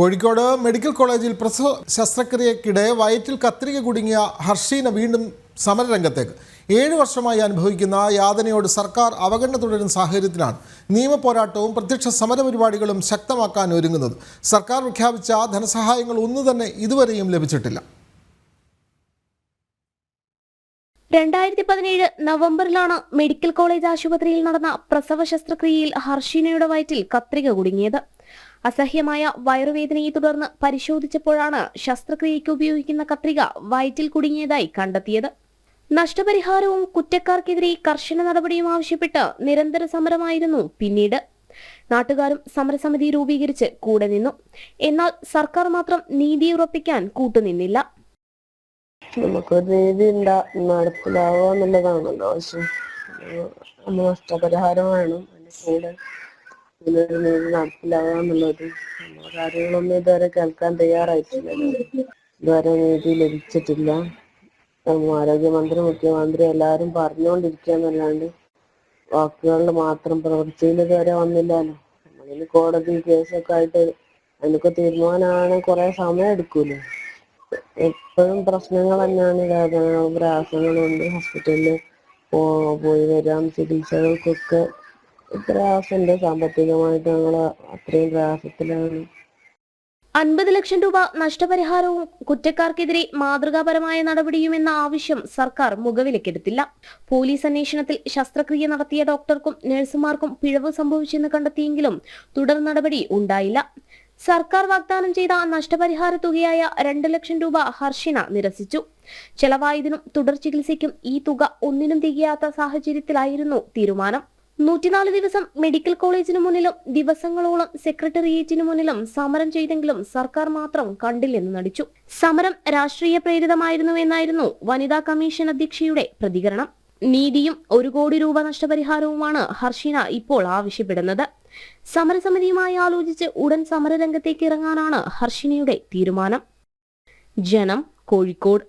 Kozhikode medical കോളേജിൽ പ്രസവ ശസ്ത്രക്രിയക്കിടെ വയറ്റിൽ കത്രിക കുടുങ്ങിയ ഹർഷീന വീണ്ടും സമരരംഗത്തേക്ക്. ഏഴ് വർഷമായി അനുഭവിക്കുന്ന യാതനയോട് സർക്കാർ അവഗണന തുടരുന്ന സാഹചര്യത്തിലാണ് നിയമപോരാട്ടവും പ്രത്യക്ഷ സമരപരിപാടികളും ശക്തമാക്കാൻ ഒരുങ്ങുന്നത്. സർക്കാർ പ്രഖ്യാപിച്ച ധനസഹായങ്ങൾ ഒന്നു തന്നെ ഇതുവരെയും ലഭിച്ചിട്ടില്ല. രണ്ടായിരത്തി പതിനേഴ് നവംബറിലാണ് മെഡിക്കൽ കോളേജ് ആശുപത്രിയിൽ നടന്ന പ്രസവ ശസ്ത്രക്രിയയിൽ ഹർഷീനയുടെ വയറ്റിൽ കത്രിക കുടുങ്ങിയത്. അസഹ്യമായ വയറുവേദനയെ തുടർന്ന് പരിശോധിച്ചപ്പോഴാണ് ശസ്ത്രക്രിയയ്ക്ക് ഉപയോഗിക്കുന്ന കത്രിക വയറ്റിൽ കുടുങ്ങിയതായി കണ്ടെത്തിയത്. നഷ്ടപരിഹാരവും കുറ്റക്കാർക്കെതിരെ കർശന നടപടിയും ആവശ്യപ്പെട്ട് നിരന്തര സമരമായിരുന്നു പിന്നീട്. നാട്ടുകാരും സമരസമിതി രൂപീകരിച്ച് കൂടെ നിന്നു. എന്നാൽ സർക്കാർ മാത്രം നീതി ഉറപ്പിക്കാൻ കൂട്ടുനിന്നില്ല. നമുക്കൊരു നീതി നടപ്പിലാവുക എന്നുള്ളതാണല്ലോ ആവശ്യം നഷ്ടപരിഹാരം വേണം. ഇതിനൊരു നമ്മുടെ കാര്യങ്ങളൊന്നും ഇതുവരെ കേൾക്കാൻ തയ്യാറായിട്ടില്ല. ഇതുവരെ നീതി ലഭിച്ചിട്ടില്ല. ആരോഗ്യമന്ത്രി മുഖ്യമന്ത്രി എല്ലാവരും പറഞ്ഞുകൊണ്ടിരിക്കാന്നല്ലാണ്ട് വാക്കുകളിൽ മാത്രം പ്രവൃത്തിയിൽ ഇതുവരെ വന്നില്ലല്ലോ നമ്മളിൽ കോടതി കേസൊക്കെ ആയിട്ട് അതിനൊക്കെ തീരുമാനമാണ് കുറെ സമയം എടുക്കൂലേ എപ്പോഴും പ്രശ്നങ്ങൾ തന്നെയാണ് വേദനകളും പ്രയാസങ്ങളും ഉണ്ട് ഹോസ്പിറ്റലിൽ പോയി വരാം. ചികിത്സകൾക്കൊക്കെ പ്രയാസമുണ്ട് സാമ്പത്തികമായിട്ട് ഞങ്ങൾ അത്രയും പ്രയാസത്തിലാണ് അൻപത് ലക്ഷം രൂപ നഷ്ടപരിഹാരവും കുറ്റക്കാർക്കെതിരെ മാതൃകാപരമായ നടപടിയും എന്ന ആവശ്യം സർക്കാർ മുഖവിലക്കെടുത്തില്ല. പോലീസ് അന്വേഷണത്തിൽ ശസ്ത്രക്രിയ നടത്തിയ ഡോക്ടർക്കും നഴ്സുമാർക്കും പിഴവ് സംഭവിച്ചെന്ന് കണ്ടെത്തിയെങ്കിലും തുടർ നടപടി ഉണ്ടായില്ല. സർക്കാർ വാഗ്ദാനം ചെയ്ത നഷ്ടപരിഹാര തുകയായ രണ്ട് ലക്ഷം രൂപ ഹർഷിന നിരസിച്ചു. ചെലവായതിനും തുടർ ചികിത്സയ്ക്കും ഈ തുക ഒന്നിനും തികയാത്ത സാഹചര്യത്തിലായിരുന്നു തീരുമാനം. നൂറ്റിനാല് ദിവസം മെഡിക്കൽ കോളേജിനു മുന്നിലും ദിവസങ്ങളോളം സെക്രട്ടേറിയറ്റിനു മുന്നിലും സമരം ചെയ്തെങ്കിലും സർക്കാർ മാത്രം കണ്ടില്ലെന്ന് നടിച്ചു. സമരം രാഷ്ട്രീയ പ്രേരിതമായിരുന്നുവെന്നായിരുന്നു വനിതാ കമ്മീഷൻ അധ്യക്ഷയുടെ പ്രതികരണം. നീതിയും ഒരു കോടി രൂപ നഷ്ടപരിഹാരവുമാണ് ഹർഷിന ഇപ്പോൾ ആവശ്യപ്പെടുന്നത്. സമരസമിതിയുമായി ആലോചിച്ച് ഉടൻ സമരരംഗത്തേക്ക് ഇറങ്ങാനാണ് ഹർഷിനയുടെ തീരുമാനം. ജനം കോഴിക്കോട്